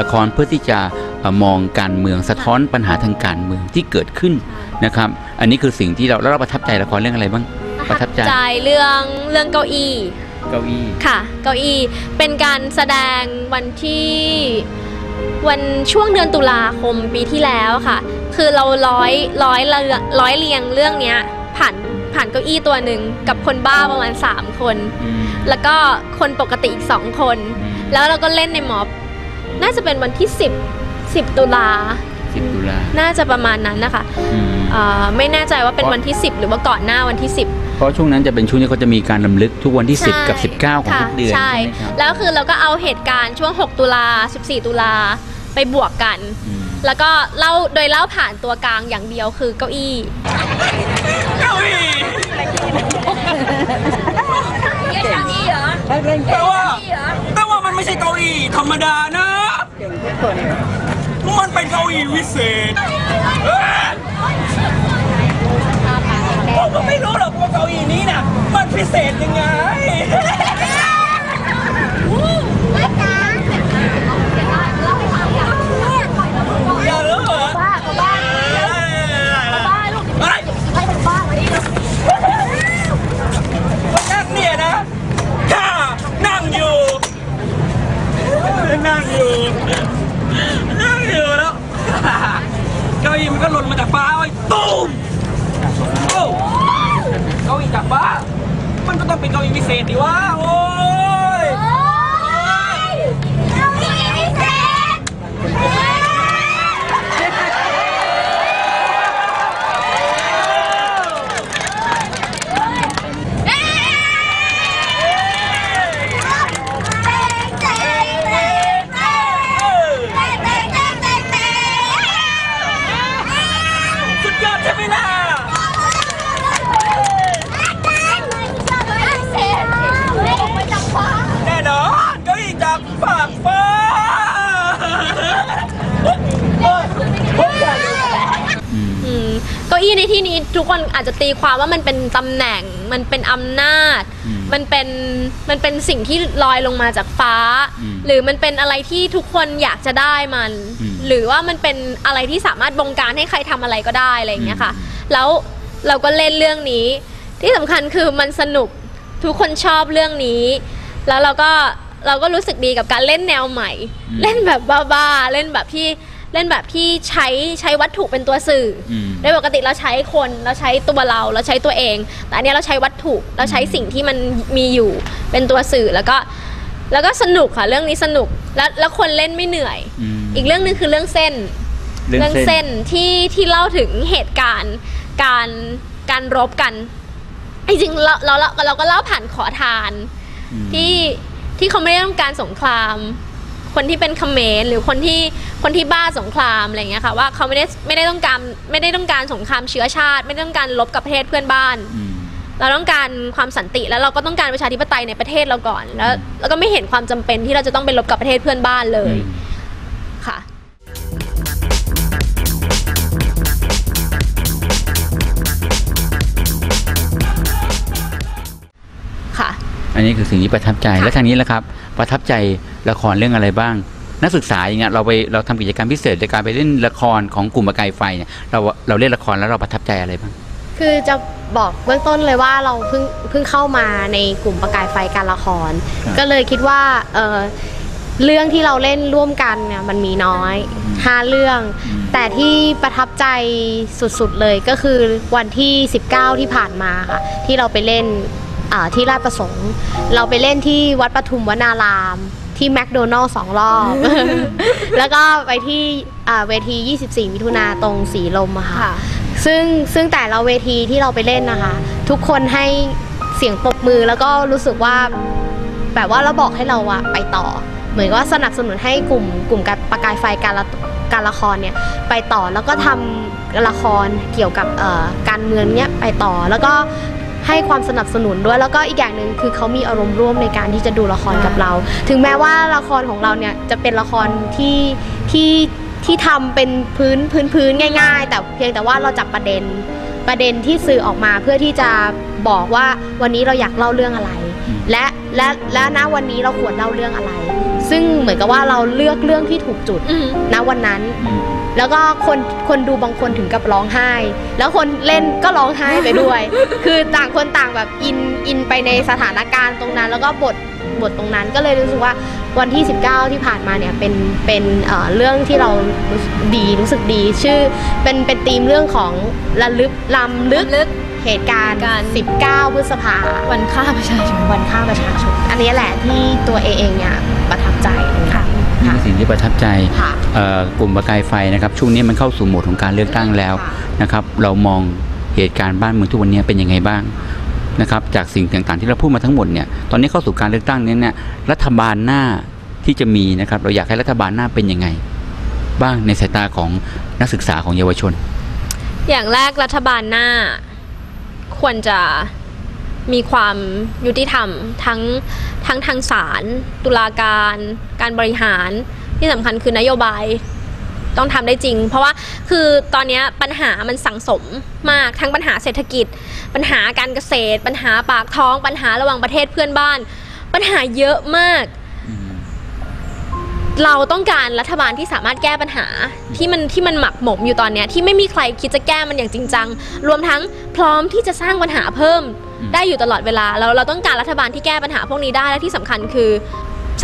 ละครเพื่อที่จะเอ่อมองการเมืองสะท้อนปัญหาทางการเมืองที่เกิดขึ้นนะครับ อันนี้คือสิ่งที่เราแล้วเราประทับใจละครเรื่องอะไรบ้าง ประทับใจใจเรื่องเรื่องเก้าอี้เก้าอี้ค่ะ เก้าอี้เป็นการแสดงวันที่วันช่วงเดือนตุลาคมปีที่แล้วค่ะ คือเราร้อยร้อยเรียงร้อยเรียงเรื่องเนี้ยผ่านผ่านเก้าอี้ตัวหนึ่งกับคนบ้าประมาณ 3 คนอืมแล้วก็คนปกติอีก2คนอืมแล้วเราก็เล่นในม็อบ น่าจะเป็นวันที่ 10 10 ตุลา สิบตุลา น่าจะประมาณนั้นนะคะอืม เอ่อไม่แน่ใจว่าเป็นวันที่ 10 หรือว่าก่อนหน้าวันที่ 10 เพราะช่วงนั้นจะเป็นช่วงที่เขาจะมีการลำลึกทุกวันที่ 10 กับ 19 ของค่ะทุกเดือนใช่ใช่ไหมครับแล้วคือเราก็เอาเหตุการณ์ช่วง 6 ตุลา 14 ตุลาไปบวกกัน อืมแล้วก็เล่าโดยเล่าผ่านตัวกลางอย่างเดียวคือเก้าอี้ เก้าอี้แต่ว่าแต่ว่ามัน ไม่ใช่เก้าอี้ธรรมดานะ มันเป็นเก้าอี้วิเศษเอ้ยผมก็ไม่รู้หรอกว่าเก้าอี้นี้น่ะ มันพิเศษยังไง อยากรู้เหรอบ้าบ้าอะไรนั่งเนี่ยนะข้านั่งอยู่ นั่งอยู่ นั่งอยู่แล้ว เก้าอี้มันก็หล่นมาจากฟ้าไว้ตูมโอ้เก้าอี้จากฟ้า มันก็ต้องเป็นเก้าอี้พิเศษดิวะ โอ้ย สุดยอดใช่ไหมล่ะ แน่นอนเก้าอี้จากฝากฟ้า อืมเก้าอี้ใน ที่นี้ทุกคนอาจจะตีความว่ามันเป็นตำแหน่ง มันเป็นอำนาจ อืมมันเป็นมันเป็นสิ่งที่ลอยลงมาจากฟ้า อืมหรือมันเป็นอะไรที่ทุกคนอยากจะได้มัน อืมหรือว่ามันเป็นอะไรที่สามารถบงการให้ใครทำอะไรก็ได้อะไรอย่างเงี้ยค่ะ อืม แล้วเราก็เล่นเรื่องนี้ ที่สำคัญคือมันสนุกทุกคนชอบเรื่องนี้ แล้วเราก็เราก็รู้สึกดีกับการเล่นแนวใหม่เล่นแบบบ้าๆเล่นแบบที่ เล่นแบบที่ใช้ใช้วัตถุเป็นตัวสื่ออม โดยปกติเราใช้คนเราใช้ตัวเราเราใช้ตัวเอง แต่อันเนี้ยเราใช้วัตถุเราใช้สิ่งที่มันมีอยู่เป็นตัวสื่อแล้วก็แล้วก็สนุกค่ะเรื่องนี้สนุกแล้วแล้วคนเล่นไม่เหนื่อย อืม อีกเรื่องหนึงคือเรื่องเส้น เรื่องเส้นที่ที่เล่าถึงเหตุการณ์การการรบกันจริงๆเราเราเราเราก็เล่าผ่านขอทาน อืมที่ที่เขาไม่ได้ต้องการสงคราม คนที่เป็นเขมรหรือคนที่คนที่บ้าสงครามอะไรอย่างเงี้ยค่ะว่าเขาไม่ได้ไม่ได้ต้องการไม่ได้ต้องการสงครามเชื้อชาติ ไม่ได้ต้องการลบกับประเทศเพื่อนบ้านอืมเราต้องการความสันติแล้วเราก็ต้องการประชาธิปไตยในประเทศเราก่อนแล้วแล้วก็ไม่เห็นความจำเป็นที่เราจะต้องไปลบกับประเทศเพื่อนบ้านเลย อืม อันนี้คือสิ่งที่ประทับใจค่ะแล้วทางนี้แหละครับ ประทับใจละครเรื่องอะไรบ้าง นักศึกษาอย่างเงี้ยเราไปเราทำกิจกรรมพิเศษในการไปเล่นละครของกลุ่มประกายไฟเนี่ยเราเราเล่นละครแล้วเราประทับใจอะไรบ้างคือจะบอกเบื้องต้นเลยว่าเราเพิ่งเพิ่งเข้ามาในกลุ่มประกายไฟการละครครับก็เลยคิดว่าเออเรื่องที่เราเล่นร่วมกันเนี่ยมันมีน้อยห้าเรื่อง แต่ที่ประทับใจสุดๆเลยก็คือวันที่ 19 ที่ผ่านมาค่ะ ที่เราไปเล่น อ่าที่ราชประสงค์ เราไปเล่นที่วัดปทุมวนาราม ที่แมคโดนัลล์สองรอบ แล้วก็ไปที่อ่าเวที 24 มิถุนาตรงสีลมอะค่ะ ซึ่งซึ่งแต่ละเวทีที่เราไปเล่นนะคะ ทุกคนให้เสียงปรบมือแล้วก็รู้สึกว่าแบบว่าเราบอกให้เราอะไปต่อ เหมือนว่าสนับสนุนให้กลุ่มกลุ่มการประกายไฟการละการละครเนี่ยไปต่อแล้วก็ทำละครเกี่ยวกับเอ่อการเมืองเนี่ยไปต่อ แล้วก็ ให้ความสนับสนุนด้วย แล้วก็อีกอย่างหนึ่งคือเขามีอารมณ์ร่วมในการที่จะดูละครกับเรา ถึงแม้ว่าละครของเราเนี่ยจะเป็นละครที่ที่ที่ทำเป็นพื้นพื้นพื้นง่าย ๆ แต่เพียงแต่ว่าเราจับประเด็น ประเด็นที่สื่อออกมาเพื่อที่จะบอกว่าวันนี้เราอยากเล่าเรื่องอะไรอืมและและและณวันนี้เราควรเล่าเรื่องอะไร ซึ่งเหมือนกับว่าเราเลือกเรื่องที่ถูกจุดอืมณวันนั้นอืมแล้วก็คนคนดูบางคนถึงกับร้องไห้ แล้วคนเล่นก็ร้องไห้ไปด้วย คือต่างคนต่างแบบอินอินไปในสถานการณ์ตรงนั้น แล้วก็บทบทตรงนั้นก็เลยรู้สึกว่า วันที่ 19 ที่ผ่านมาเนี่ยเป็นเป็นเอ่อเรื่องที่เรารู้สึกดีรู้สึกดีชื่อเป็นเป็นธีมเรื่องของระลึกลำลึกลึก เหตุการณ์ การ 19 พฤษภาวันฆ่าประชาชน วันฆ่าประชาชน อันนี้แหละที่ตัวเอเองเนี่ยประทับใจค่ะนี่คือสิ่งที่ประทับใจค่ะเอ่อกลุ่มประกายไฟนะครับ ช่วงนี้มันเข้าสู่โหมดของการเลือกตั้งแล้วค่ะ นะครับ เรามองเหตุการณ์บ้านเมืองทุกวันนี้เป็นยังไงบ้าง นะครับจากสิ่งต่างๆที่เราพูดมาทั้งหมดเนี่ยตอนนี้เข้าสู่การเลือกตั้งเนี้เนี่ยรัฐบาลหน้าที่จะมีนะครับเราอยากให้รัฐบาลหน้าเป็นยังไง บ้างในสายตาของนักศึกษาของเยาวชน อย่างแรกรัฐบาลหน้าควรจะมีความยุติธรรมทั้งทั้งทางศาลตุลาการ การบริหารที่สำคัญคือนโยบายต้องทำได้จริง เพราะว่าคือตอนนี้ปัญหามันสังสมมากทั้งปัญหาเศรษฐกิจ ปัญหาการเกษตร ปัญหาปากท้อง ปัญหาระหว่างประเทศเพื่อนบ้าน ปัญหาเยอะมาก เราต้องการรัฐบาลที่สามารถแก้ปัญหาที่มันที่มันหมักหมมอยู่ตอนเนี้ยที่ไม่มีใครคิดจะแก้มันอย่างจริงจังรวมทั้งพร้อมที่จะสร้างปัญหาเพิ่มอืมได้อยู่ตลอดเวลาเราเราต้องการรัฐบาลที่แก้ปัญหาพวกนี้ได้และที่สำคัญคือ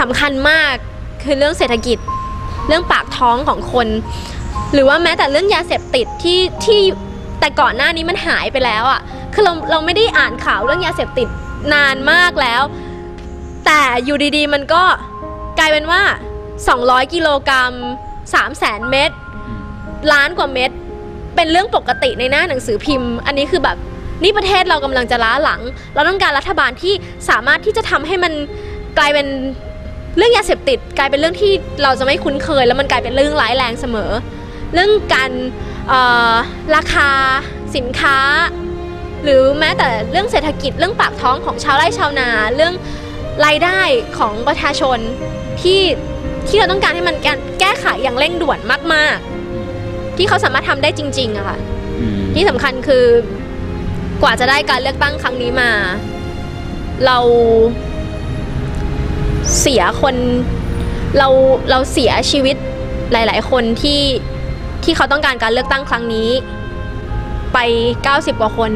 สำคัญมากคือเรื่องเศรษฐกิจเรื่องปากท้องของคน หรือว่าแม้แต่เรื่องยาเสพติดที่ที่แต่ก่อนหน้านี้มันหายไปแล้วอะ่ะ คือเราเราไม่ได้อ่านข่าวเรื่องยาเสพติดนานมากแล้ว แต่อยู่ดีๆ มันก็กลายเป็นว่า 200 กิโลกรัม3 0 0แสนเม็ดล้านกว่าเม็ดเป็นเรื่องปกติในหน้าหนังสือพิมพ์ อันนี้คือแบบนี่ประเทศเรากำลังจะล้าหลัง เราต้องการรัฐบาลที่สามารถที่จะทำให้มันกลายเป็นเรื่องยาเสพติด กลายเป็นเรื่องที่เราจะไม่คุ้นเคย แล้วมันกลายเป็นเรื่องร้ายแรงเสมอ เรื่องการราคาสินค้า หรือแม้แต่เรื่องเศรษฐกิจเรื่องปากท้องของชาวไร่ชาวนาเรื่องรายได้ของประชาชนที่ที่เราต้องการให้มันแก้แก้ไขอย่างเร่งด่วนมาก ๆ ที่เขาสามารถทำได้จริงๆอะค่ะอืมที่สำคัญคือกว่าจะได้การเลือกตั้งครั้งนี้มา เราเสียคนเราเราเสียชีวิตหลาย ๆ คนที่ที่เขาต้องการการเลือกตั้งครั้งนี้ ไป 90 กว่าคน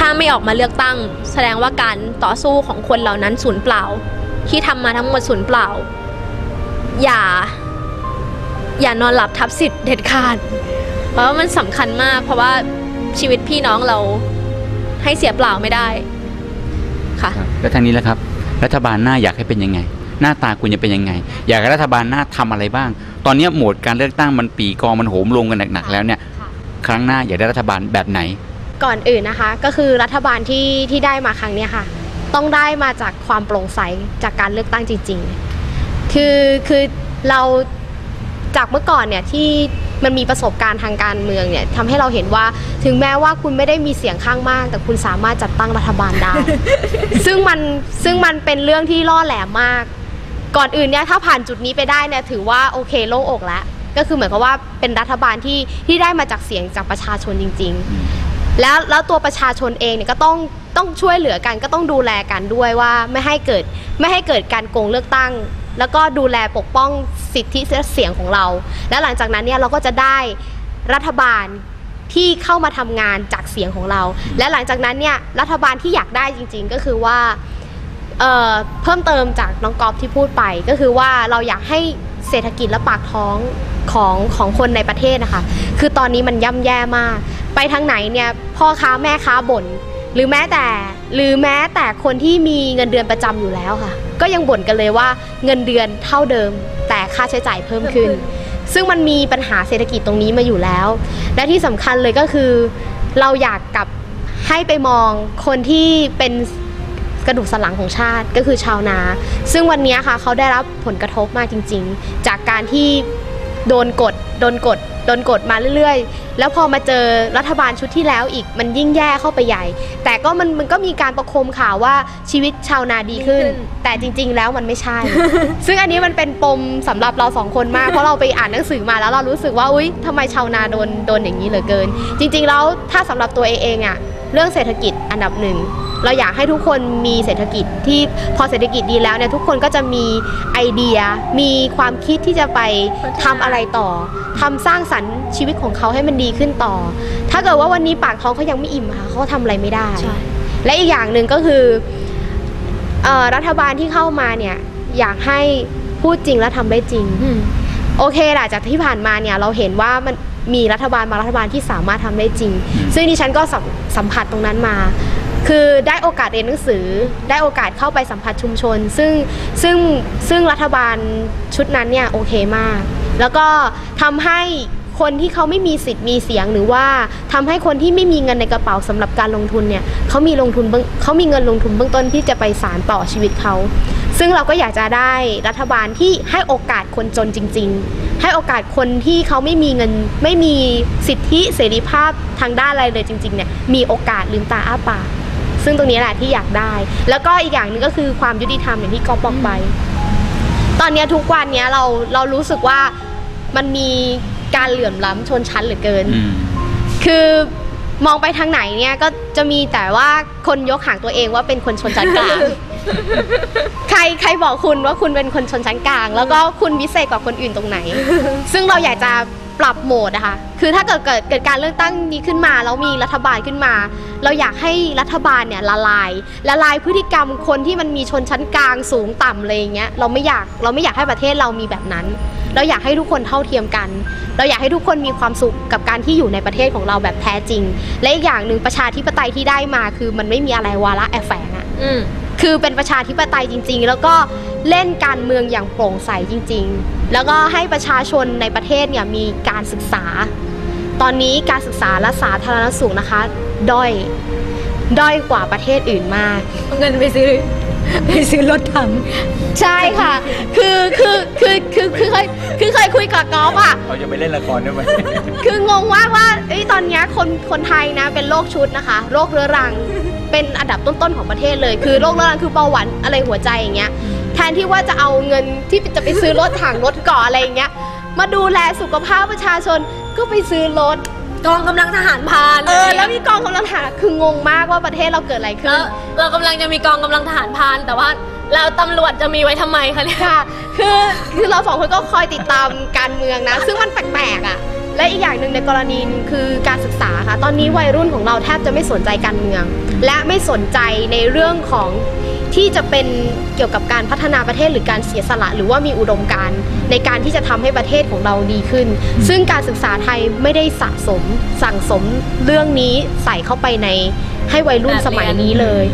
ถ้าไม่ออกมาเลือกตั้ง แสดงว่าการต่อสู้ของคนเหล่านั้นสูญเปล่า ที่ทำมาทั้งหมดสูญเปล่า อย่า อย่านอนหลับทับสิทธิ์เด็ดขาด เพราะว่ามันสำคัญมาก เพราะว่าชีวิตพี่น้องเราให้เสียเปล่าไม่ได้ ค่ะครับแล้วทางนี้แล้วครับ รัฐบาลหน้าอยากให้เป็นยังไง หน้าตาคุณจะเป็นยังไง อยากให้รัฐบาลหน้าทำอะไรบ้าง ตอนนี้โหมดการเลือกตั้งมันปีกองมันโหมลงกันหนักๆแล้วเนี่ย ครั้งหน้าอยากได้รัฐบาลแบบไหน ก่อนอื่นนะคะ ก็คือรัฐบาลที่ที่ได้มาครั้งเนี้ยค่ะ ต้องได้มาจากความโปร่งใสจากการเลือกตั้งจริง ๆ คือคือเราจากเมื่อก่อนเนี่ยที่มันมีประสบการณ์ทางการเมืองเนี่ยทำให้เราเห็นว่าถึงแม้ว่าคุณไม่ได้มีเสียงข้างมาก แต่คุณสามารถจัดตั้งรัฐบาลได้ ซึ่งมันซึ่งมันเป็นเรื่องที่ล่อแหลมมาก ก่อนอื่นเนี่ยถ้าผ่านจุดนี้ไปได้เนี่ยถือว่าโอเคโล่งอกแล้วก็คือเหมือนกับว่าเป็นรัฐบาลที่ที่ได้มาจากเสียงจากประชาชนจริง ๆ แล้วแล้วตัวประชาชนเองเนี่ยก็ต้องต้องช่วยเหลือกันก็ต้องดูแลกันด้วยว่าไม่ให้เกิดไม่ให้เกิดการโกงเลือกตั้ง แล้วก็ดูแลปกป้องสิทธิเสียงของเรา แล้วหลังจากนั้นเนี่ยเราก็จะได้รัฐบาลที่เข้ามาทำงานจากเสียงของเรา และหลังจากนั้นเนี่ยรัฐบาลที่อยากได้จริง ๆ ก็คือว่าเอ่อเพิ่มเติมจากน้องกอฟที่พูดไป ก็คือว่าเราอยากให้เศรษฐกิจและปากท้องของของคนในประเทศนะคะ คือตอนนี้มันย่ำแย่มาก ไปทางไหนเนี่ยพ่อค้าแม่ค้าบ่นหรือแม้แต่หรือแม้แต่คนที่มีเงินเดือนประจำอยู่แล้วค่ะ ก็ยังบ่นกันเลยว่าเงินเดือนเท่าเดิม แต่ค่าใช้จ่ายเพิ่มขึ้น ซึ่งมันมีปัญหาเศรษฐกิจตรงนี้มาอยู่แล้ว และที่สำคัญเลยก็คือ เราอยากกลับให้ไปมองคนที่เป็นกระดูกสันหลังของชาติก็คือชาวนา ซึ่งวันนี้ค่ะเขาได้รับผลกระทบมากจริง ๆ จากการที่โดนกดโดนกด โดนกดมาเรื่อยๆ แล้วพอมาเจอรัฐบาลชุดที่แล้วอีกมันยิ่งแย่เข้าไปใหญ่ แต่ก็มันมันก็มีการประโคมข่าวว่าชีวิตชาวนาดีขึ้นดีขึ้นแต่จริง ๆ แล้วมันไม่ใช่ ซึ่งอันนี้มันเป็นปมสำหรับเราสองคนมาก เพราะเราไปอ่านหนังสือมาแล้วเรารู้สึกว่าอุ๊ยทำไมชาวนาโดนโดนอย่างนี้เหลือเกิน จริง ๆ แล้วถ้าสำหรับตัวเองเองอะเรื่องเศรษฐกิจอันดับหนึ่ง เราอยากให้ทุกคนมีเศรษฐกิจที่พอเศรษฐกิจดีแล้วเนี่ยทุกคนก็จะมีไอเดีย มีความคิดที่จะไปทำอะไรต่อทำสร้างสรรค์ชีวิตของเขาให้มันดีขึ้นต่อ ถ้าเกิดว่าวันนี้ปากท้องเขายังไม่อิ่มอะค่ะเขาทำอะไรไม่ได้ ใช่ และอีกอย่างหนึ่งก็คือเอ่อรัฐบาลที่เข้ามาเนี่ยอยากให้พูดจริงและทำได้จริง อืม โอเคแหละจากที่ผ่านมาเนี่ยเราเห็นว่ามันมีรัฐบาลบางรัฐบาลที่สามารถทำได้จริง ซึ่งดิฉันก็สัมสัมผัสตรงนั้นมา คือได้โอกาสเรียนหนังสือ ได้โอกาสเข้าไปสัมผัสชุมชน ซึ่งซึ่งซึ่งรัฐบาลชุดนั้นเนี่ยโอเคมาก แล้วก็ทำให้คนที่เขาไม่มีสิทธิ์มีเสียงหรือว่าทำให้คนที่ไม่มีเงินในกระเป๋าสำหรับการลงทุนเนี่ยเขามีลงทุนเบื้องเขามีเงินลงทุนเบื้องต้นที่จะไปสารต่อชีวิตเขา ซึ่งเราก็อยากจะได้รัฐบาลที่ให้โอกาสคนจนจริง ๆ ให้โอกาสคนที่เขาไม่มีเงินไม่มีสิทธิเสรีภาพทางด้านอะไรเลยจริงๆเนี่ยมีโอกาสลืมตาอ้าปาก ซึ่งตรงนี้แหละที่อยากได้ แล้วก็อีกอย่างหนึ่งก็คือความยุติธรรมอย่างที่กอฟบอกไป ตอนเนี้ยทุกวันเนี้ยเราเรารู้สึกว่ามันมีการเหลื่อมล้ำชนชั้นเหลือเกินอืมคือมองไปทางไหนเนี่ยก็จะมีแต่ว่าคนยกหางตัวเองว่าเป็นคนชนชั้นกลางใครใครบอกคุณว่าคุณเป็นคนชนชั้นกลาง แล้วก็คุณวิเศษกว่าคนอื่นตรงไหน ซึ่งเราอยากจะ ปรับโหมดนะคะคือถ้าเกิดเกิดเกิดการเลือกตั้งนี้ขึ้นมาแล้วมีรัฐบาลขึ้นมา เราอยากให้รัฐบาลเนี่ยละลายละลายพฤติกรรมคนที่มันมีชนชั้นกลางสูงต่ำอะไรอย่างเงี้ยเราไม่อยากเราไม่อยากให้ประเทศเรามีแบบนั้น เราอยากให้ทุกคนเท่าเทียมกัน เราอยากให้ทุกคนมีความสุขกับการที่อยู่ในประเทศของเราแบบแท้จริง และอีกอย่างหนึ่งประชาธิปไตยที่ได้มา คือมันไม่มีอะไรวาระแอบแฝงอะอืมคือเป็นประชาธิปไตยจริง ๆ แล้วก็ เล่นการเมืองอย่างโปร่งใสจริง ๆ แล้วก็ให้ประชาชนในประเทศเนี่ยมีการศึกษา ตอนนี้การศึกษาและสาธารณสุขนะคะ ด้อยด้อยกว่าประเทศอื่นมากเอาเงินไปซื้อไปซื้อรถถัง ใช่ค่ะ คือคือคือคือคือเคยคือเคยคุยกับกอล์ฟอะเขาจะไปเล่นละครด้วยไหมคืองงมากว่าเอ้ยตอนเนี้ยคนคนไทยนะเป็นโรคชุดนะคะโรคเรื้อรังเป็นอันดับต้นๆของประเทศเลย คือโรคเรื้อรังคือเบาหวานอะไรหัวใจอย่างเงี้ยแท นที่ว่าจะเอาเงินที่จะไปซื้อรถถังรถเกาะอะไรอย่างเงี้ย มาดูแลสุขภาพประชาชนก็ไปซื้อรถกองกำลังทหารพรานเออแล้วมีกองกำลังทหารคืองงมากว่าประเทศเราเกิดอะไรขึ้แล้นวเรากำลังจะมีกองกำลังทหารพรานแต่ว่าเราตำรวจจะมีไว้ทำไมคะเนี่ยค่ะ คือคือเราสองคนก็คอยติดตามการเมืองนะ ซึ่งมันแปลกๆอะ และอีกอย่างหนึ่งในกรณีหนึ่งคือการศึกษาค่ะ ตอนนี้วัยรุ่นของเราแทบจะไม่สนใจการเมือง และไม่สนใจในเรื่องของ ที่จะเป็นเกี่ยวกับการพัฒนาประเทศหรือการเสียสละ หรือว่ามีอุดมการณ์ในการที่จะทำให้ประเทศของเราดีขึ้น ซึ่งการศึกษาไทยไม่ได้สะสมสั่งสมเรื่องนี้ใส่เข้าไปในให้วัยรุ่นสมัยนี้เลย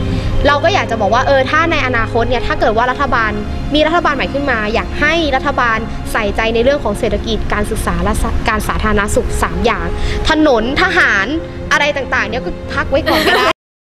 เราก็อยากจะบอกว่าเออถ้าในอนาคตเนี่ยถ้าเกิดว่ารัฐบาลมีรัฐบาลใหม่ขึ้นมา อยากให้รัฐบาลใส่ใจในเรื่องของเศรษฐกิจการศึกษาและสะการสาธารณสุข 3 อย่าง ถนนทหารอะไรต่างๆเนี่ยก็พักไว้ก่อนก็ได้